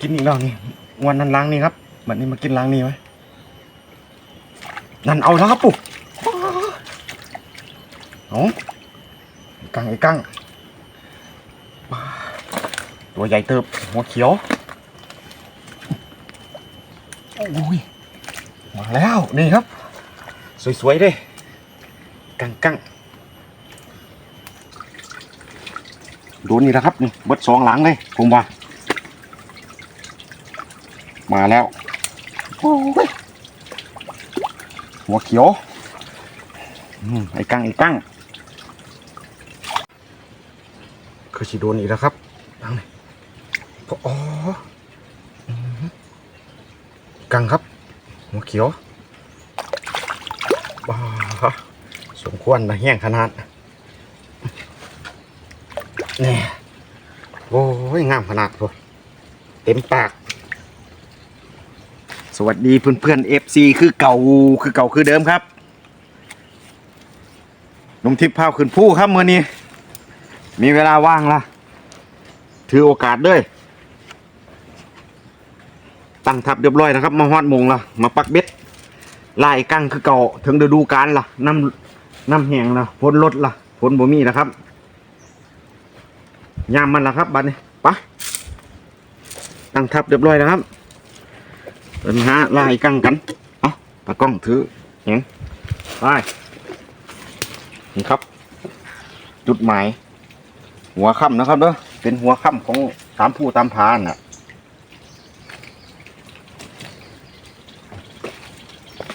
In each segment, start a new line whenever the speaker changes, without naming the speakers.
กินอีกแล้วนี่วันนั้นล้างนี่ครับบัดนี้มากินล้างนี่ไหมนั่นเอาแล้วครับปุ๊เอาไอ้กังไอ้กังตัวใหญ่เติบหัวเขียวโอ้ยมาแล้วนี่ครับ สวยๆเลยกังกังโดนนี่แหละครับนี่บดสองหลังเลยผมว่า มาแล้วโอ้ยหัวเขียวอืมไอ้กังไอ้กังคือสิโดนอีกแล้วครับทางนี้อ๋ออืมกังครับ หัวเขียวบ้าสมควรนะแห้งขนาดนี่โอ้ยงามขนาดพอเต็มปากส วัสดีเพื่อนเพื่อนเอฟซีคือเก่าคือเก่าคือเดิมครับนมทิพย์พาขึ้นผู้ครับเมื่อนี้ มีเวลาว่างละถือโอกาสด้วย ตั้งทับเรียบร้อยนะครับ มาฮอดมงละมาปักเบ็ดลายกั้งคือเก่าถึงฤดูกาลละน้ำน้ำแห้งละฝนลดละฝนบ่มีนะครับยามมันละครับบัดนี้ไปะตั้งทับเรียบร้อยนะครับ เป็นฮะไล่กั้งกันเอาตากล้องถือเห็นไปนี่ครับ จุดหมาย หัวค่ำนะครับเด้อเป็นหัวค่ำของตามผู้ตามพานน่ะ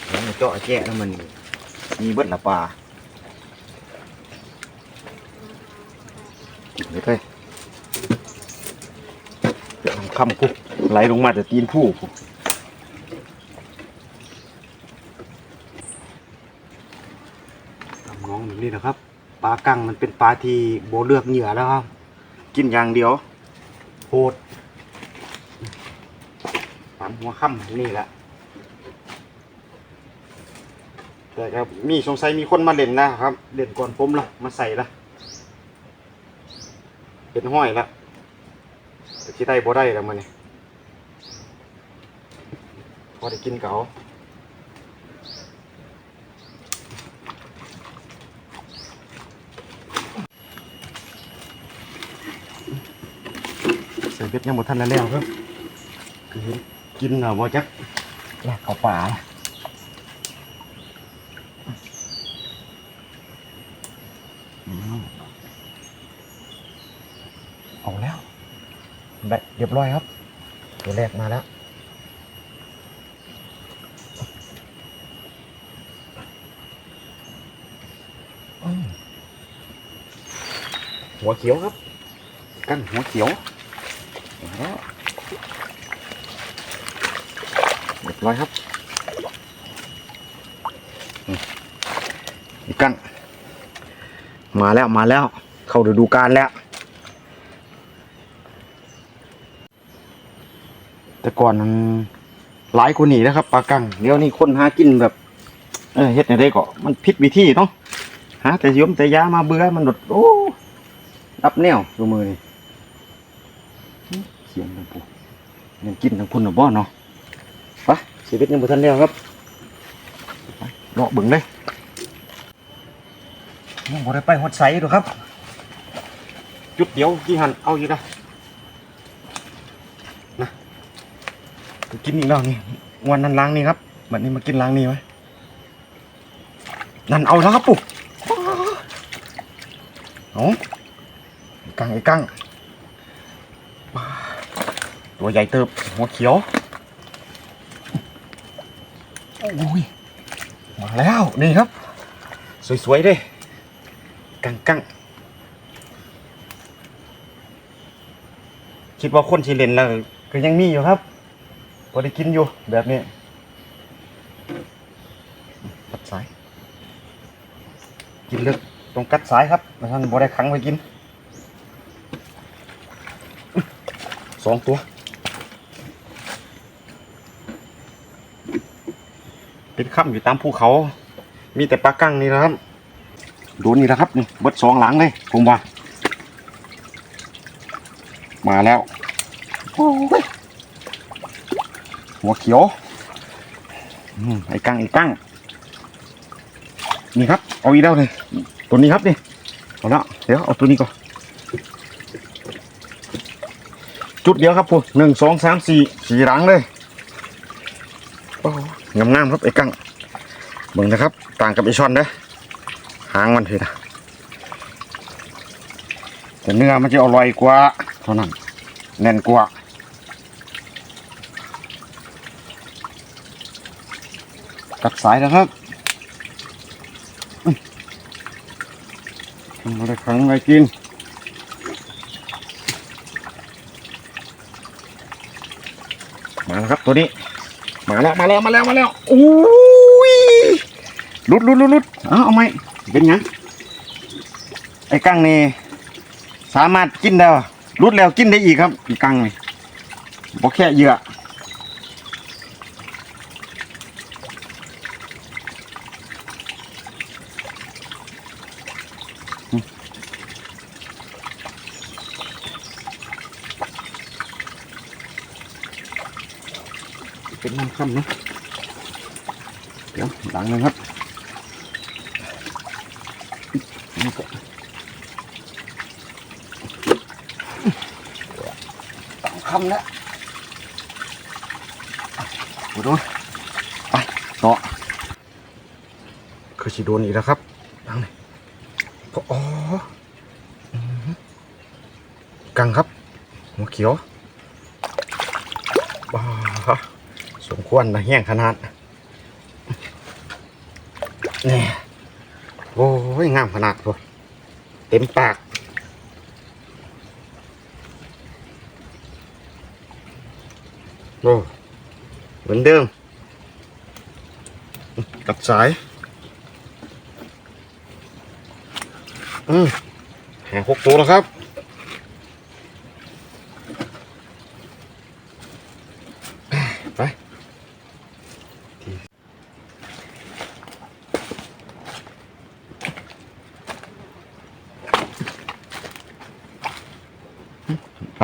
แล้วเจาะแจ๊ะแล้วมันมีเบิดละปลาเดี๋ยวไปเดี๋ยวค่ำปุ๊บไหลลงมาแต่ตีนผู้ปุ๊บ น้องแบบนี้นะครับ ป ลากังมันเป็นปลาที่โบเลือกเหยื่อแล้วครับ กินอย่างเดียว โหดตามหัวค่ำนี่แหละแต่ครับมีสงสัยมีคนมาเล่นนะครับเล่นก่อนผมละมาใส่ละเป็นห้อยละแต่ที่ได้บ่ได้แล้วมันนี่พอได้กินเก๋า เบ็ดยังหมดทันแล้วครับคือเห็นกินเหรอว่าจักลากเข้าป่าอืมเอาแล้วได้เรียบร้อยครับ ตัวแรกมาแล้วอืมหัวเขียวครับกันหัวเขียวแล้ว เรียบร้อยครับอีกกัน มาแล้วมาแล้ว เข้าฤดูกาลแล้ว แต่ก่อนมันหลายคนหนีนะครับปลากังเดี๋ยวนี้คนหากินแบบ เออเฮ็ดในได้ก็มันผิดวิธีเนาะหาแต่ยมแต่ยามาเบื่อมันหดโอ้รับแนวดูมือนี่ เสียงทั้งปูยังกินทั้งพุ่นหรือบ่เนาะไปชีวิตยังบ่ทันแล้วครับไปเลาะเบิ่งเลยยังบ่ได้ไปฮอดไสหรอกครับ จุดเดียวกี่หันเอาอยู่นะนะกินอีกแล้วนี่วันนั้นล้างนี่ครับบัดนี้มากินล้างนี่ไหมนั่นเอาแล้วครับปุ๊เอาไอ้กังไอ้กัง ตัวใหญ่เติบหัวเขียวโอ้ยมาแล้วนี่ครับ สวยๆเลยกังกังคิดว่าคนที่เลนแล้วก็ยังมีอยู่ครับพอได้กินอยู่แบบนี้กัดสาย กินเลือกตรงกัดสายครับท่านบ่ได้ขังไว้กินสองตัว เป็นค่ำอยู่ตามภูเขา มีแต่ปลากั้งนี่นะครับดูนี่นะครับนี่เบิดสองหลังเลยผมว่า มาแล้วโอ้ยหัวเขียวอืมไอ้กั้งไอ้กั้งนี่ครับ เอาอีกแล้วเลยตัวนี้ครับนี่เอาละเดี๋ยวเอาตัวนี้ก่อนจุดเดียวครับพูหนึ่งสองสามสี่สี่หลังเลย งามงามๆครับไอ้กั้งเบิ่งนะครับ ต่างกับไอ้ช่อนเด้หางมันเถอะนะแต่เนื้อมันจะอร่อยกว่าเท่านั้นแน่นกว่าตัดสายแล้วครับทำอะไรครั้งไงกินมาแล้วครับตัวนี้ มาแล้วมาแล้วมาแล้วมาแล้วอุ้ยลุดลุดลุดลุดเอาเอาไหมเป็นไงไอ้กั้งนี่สามารถกินได้ลุดแล้วกินได้อีกครับอีกั้งนี่บอกแค่เหยื่อ เป็นน้ำค่ำนะเดี๋ยว หลังนึงครับนี่ก็ตั้งคำแล้วดูดูไปต่อคือสิโดนอีกแล้วครับหลังนี้ก็อ๋ออือหือกังครับหัวเขียวบ้าสมควรนะแห้งขนาดนี่โอ้ยงามขนาดพอเต็มปากโอ้เหมือนเดิมตัดสาย อืมแหงหกตัวแล้วครับ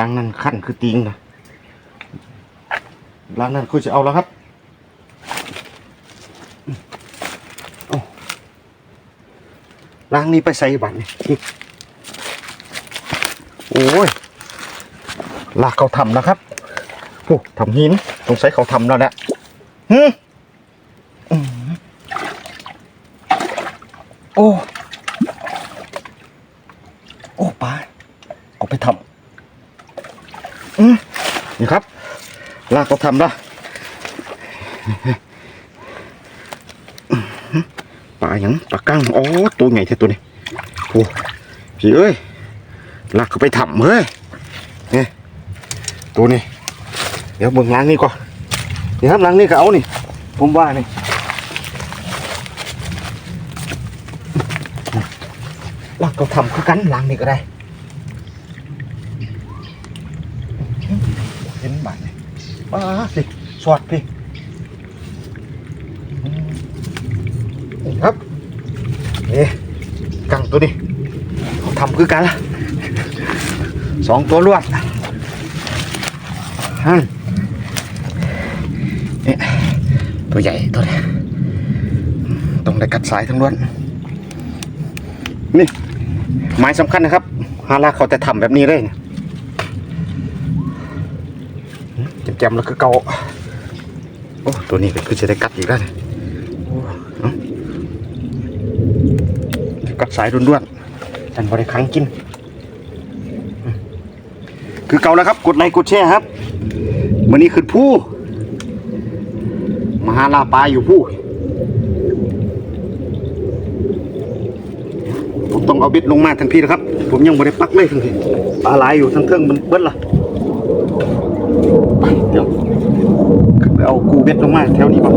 านนั้นขั้นคือติงนะร้านนั้นคือจะเอาแล้วครับล้างนี้ไปใส่บัตรนี่โอ้ยลากเขาทำนะครับโอ้ทำหินสงสัยเขาทำแล้วแหละฮึโอ้ โอ้ปลาเอาไปทำ นี่ครับ ลากก็ทำละปลาหยังปลากั้งโอ้ตัวใหญ่แท้ตัวนี้โอ้พี่เอ้ยลากก็ไปทำเฮ้ยนี่ตัวนี้ เดี๋ยวเบิ่งล้างนี่ก่อนนี่ครับล้างนี่ก็เอานี่ ผมว่านี่ลากก็ทำคือกันล้างนี่ก็ได้ เห็นบาด ป้าสิสอดพี่นี่ครับเอ๊ะกังตัวนี้ทำคือกันละสองตัวลวดฮั่นนี่ตัวใหญ่ตัวนี้ต้องได้กัดสายทั้งล้วนนี่ไม้สำคัญนะครับฮาราเขาจะทำแบบนี้เลยเนี่ย แจมแล้วคือเกาโอ้ตัวนี้ก็คือจะได้กัดอีกแล้วเนี่ยกัดสายด้วนๆฉันบริครั้งกิน คือเก่าแล้วครับ กดไลค์กดแชร์ครับวันนี้คือผู้มหาลาปลาอยู่ผู้ผมต้องเอาเบ็ดลงมาทันทีนะครับ ผมยังไม่ได้ปักเลยทันทีปลาหลายอยู่ทั้งเครื่องมันเบิ้ลละ เดี๋ยวขึ้นไปเอากูเบ็ดลงมาแถวนี้ก่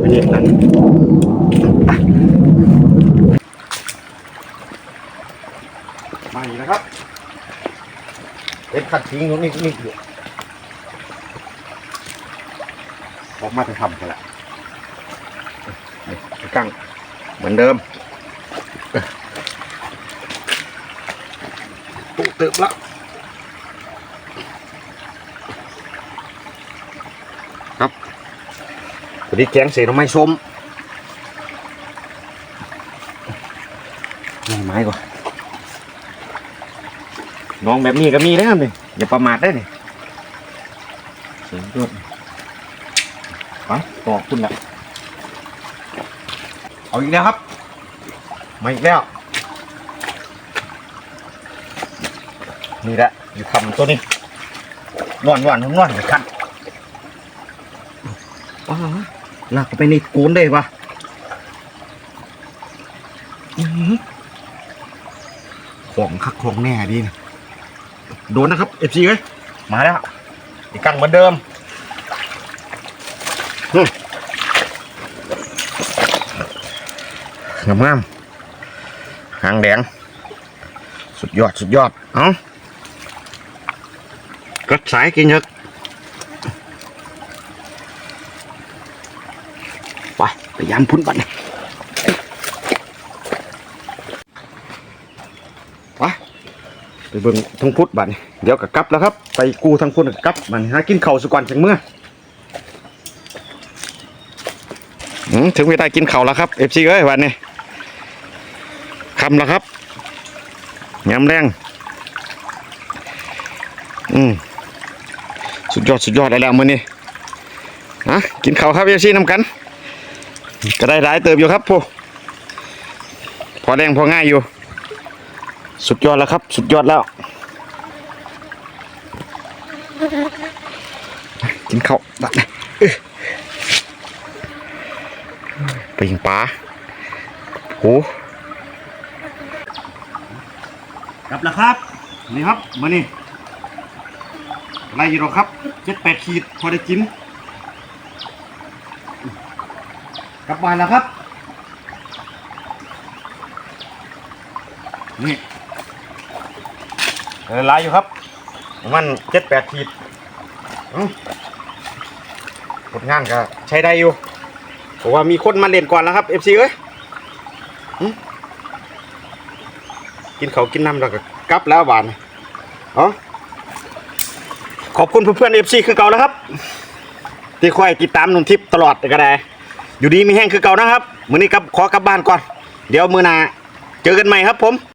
ไปนี่นั่นมาอีกแล้วครับเป็นขัดทิ้งตรงนี้นี่อยู่ออกมาจะทำกันละไอ้กั้งเหมือนเดิมปุ๊เติบละ วันนี้แกงเศษหน่อไม้ส้มนี่ไม้ก่อนน้องแบบนี้ก็มีนะครับนี่อย่าประมาทได้นี่เสียงยอดไปต่อคุณละเอาอีกแล้วครับ มาอีกแล้ว นี่แหละอยู่ทำตัวนี้นอนวันนอนอยู่คันว้าว ลากไปในโกนได้ปะของคักของแน่ดีนะโดนนะครับเอฟซีเอ้ยมาแล้วอีกกังเหมือนเดิมงามงามหางแดง สุดยอด สุดยอด เอ้าก็สายกินเยอะ ไปไปยามพุ่นบัดนี่ไปไปเบิ่งทางพุทธบัดเดี๋ยวก็กลับแล้วครับ ไปกูทางพุทธก็กลับบัดนหากินข้าวสุกวันจังเมื่อถึงเวลากินข้าวแล้วครับเอฟซีเอ้ยวันนี้คำแล้วครับยำแรงอืมสุดยอดสุดยอดอะไรแล้วมื้อนี้ฮะกินข้าวครับเอฟซีน้ำกัน ก็ได้หลายเติบอยู่ครับผู้พอแรงพอง่ายอยู่ สุดยอดแล้วครับ สุดยอดแล้ว กินข้าวตัดไปยิงปลาโหกลับแล้วครับนี่ครับมื้อนี้ไรอยู่หรอครับเจ็ดแปดขีดพอได้กิน กลับบ้านแล้วครับ นี่เออลายอยู่ครับมันเจ็ดแปดขีดอื้อผลงานก็ใช้ได้อยู่เพราะว่ามีคนมาเล่นก่อนแล้วครับเอฟซีเอ้ยกินเขาวกินน้ำแล้วก็กลับแล้วบานอ๋อขอบคุณเพื่อนๆเอฟซีคือเก่านะครับ ที่คอยติดตามหนุ่มทิพย์ตลอดก็ได้ อยู่ดีมีแห้งคือเก่านะครับ มื้อนี้ครับขอกลับบ้านก่อน เดี๋ยวมื้อหน้าเจอกันใหม่ครับผม